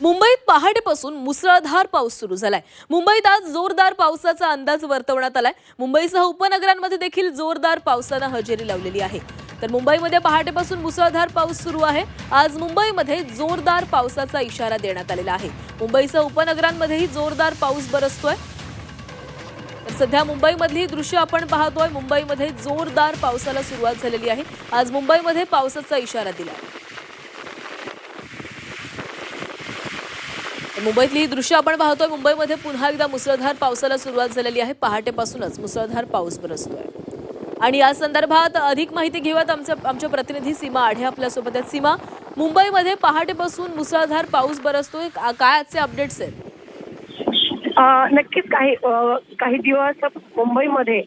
मुंबईत पहाटेपासून मुसळधार पाऊस सुरू झालाय. मुंबईत आज जोरदार पावसाचा अंदाज वर्तवण्यात आलाय. मुंबईसह उपनगरांमध्ये देखील जोरदार पावसानं हजेरी लावलेली आहे. तर मुंबईमध्ये पहाटेपासून मुसळधार पाऊस सुरू आहे. आज मुंबईमध्ये जोरदार पावसाचा इशारा देण्यात आलेला आहे. मुंबईसह उपनगरांमध्येही जोरदार पाऊस बरसतोय. तर सध्या मुंबईमधली दृश्य आपण पाहतोय. मुंबईमध्ये जोरदार पावसाला सुरुवात झालेली आहे. आज मुंबईमध्ये पावसाचा इशारा दिला मुंबईतली ही दृश्य आपण पाहतोय. मुंबईमध्ये पुन्हा एकदा मुसळधार पावसाला सुरुवात झालेली आहे. पहाटेपासूनच मुसळधार पाऊस बरसतोय. आणि या संदर्भात अधिक माहिती घेऊयात आमच्या आमच्या प्रतिनिधी सीमा आढे आपल्यासोबत आहेत. सीमा मुंबईमध्ये पहाटेपासून मुसळधार पाऊस बरसतोय. काय आजचे अपडेट्स आहेत? नक्कीच काही काही दिवस मुंबईमध्ये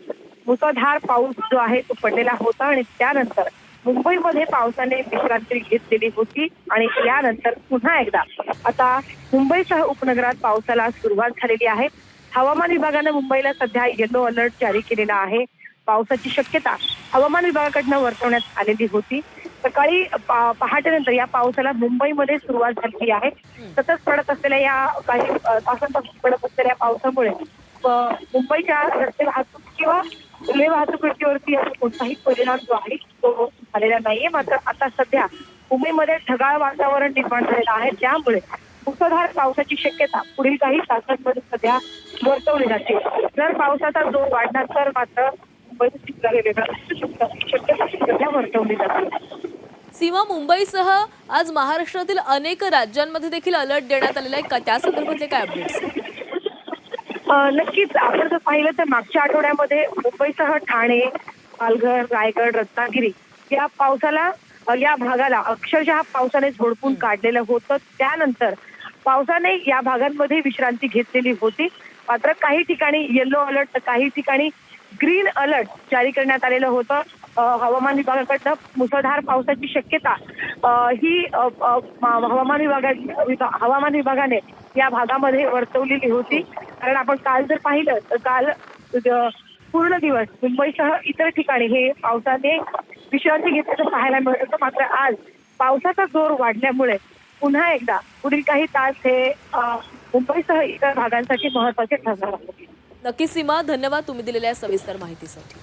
मुसळधार पाऊस जो आहे तो पडलेला होता. आणि त्यानंतर मुंबईमध्ये पावसाने विश्रांती घेतलेली होती आणि यानंतर पुन्हा एकदा. आता मुंबईसह उपनगरात पावसाला सुरुवात झालेली आहे. हवामान विभागानं मुंबईला सध्या येलो अलर्ट जारी केलेला आहे. पावसाची शक्यता हवामान विभागाकडनं वर्तवण्यात आलेली होती. सकाळी पा- पहाटेनंतर या पावसाला मुंबईमध्ये सुरुवात झालेली आहे. सतत पडत असलेल्या या काही तासांपासून पडत असलेल्या पावसामुळे मुंबईच्या रस्ते वाहतूक किंवा रेल्वे वाहतुकीवरती याचा कोणताही परिणाम जो आहे तो झालेला नाहीये. मात्र आता सध्या मुंबईमध्ये ढगाळ वातावरण निर्माण झालेलं आहे. त्यामुळे मुसळधार पावसाची शक्यता पुढील काही तासांमध्ये सध्या वर्तवली जाते. जर पावसाचा जोर वाढला तर मात्र मुंबईचं चित्र हे शक्यता सध्या वर्तवली जाते. सीमा मुंबईसह आज महाराष्ट्रातील अनेक राज्यांमध्ये देखील अलर्ट देण्यात आलेला आहे. का त्या संदर्भातले काय अपडेट्स नक्कीच. आपण जर पाहिलं तर मागच्या आठवड्यामध्ये मुंबईसह ठाणे पालघर रायगड रत्नागिरी या पावसाला या भागाला अक्षरशः पावसाने झोडपून काढलेलं होतं. त्यानंतर पावसाने या भागांमध्ये विश्रांती घेतलेली होती. मात्र काही ठिकाणी येलो अलर्ट तर काही ठिकाणी ग्रीन अलर्ट जारी करण्यात आलेलं होतं. हवामान विभागाकडनं मुसळधार पावसाची शक्यता ही हवामान विभागा विभा- हवामान विभागाने या भागामध्ये वर्तवलेली होती. कारण आपण काल जर पाहिलं तर काल पूर्ण दिवस मुंबईसह इतर ठिकाणी हे पावसाने विश्रांती घेतल्याचं पाहायला मिळत होतं. मात्र आज पावसाचा जोर वाढल्यामुळे पुन्हा एकदा पुढील काही तास हे मुंबईसह इतर भागांसाठी महत्त्वाचे ठरणार आहे नक्की सीमा धन्यवाद तुम्ही दिलेल्या सविस्तर माहितीसाठी.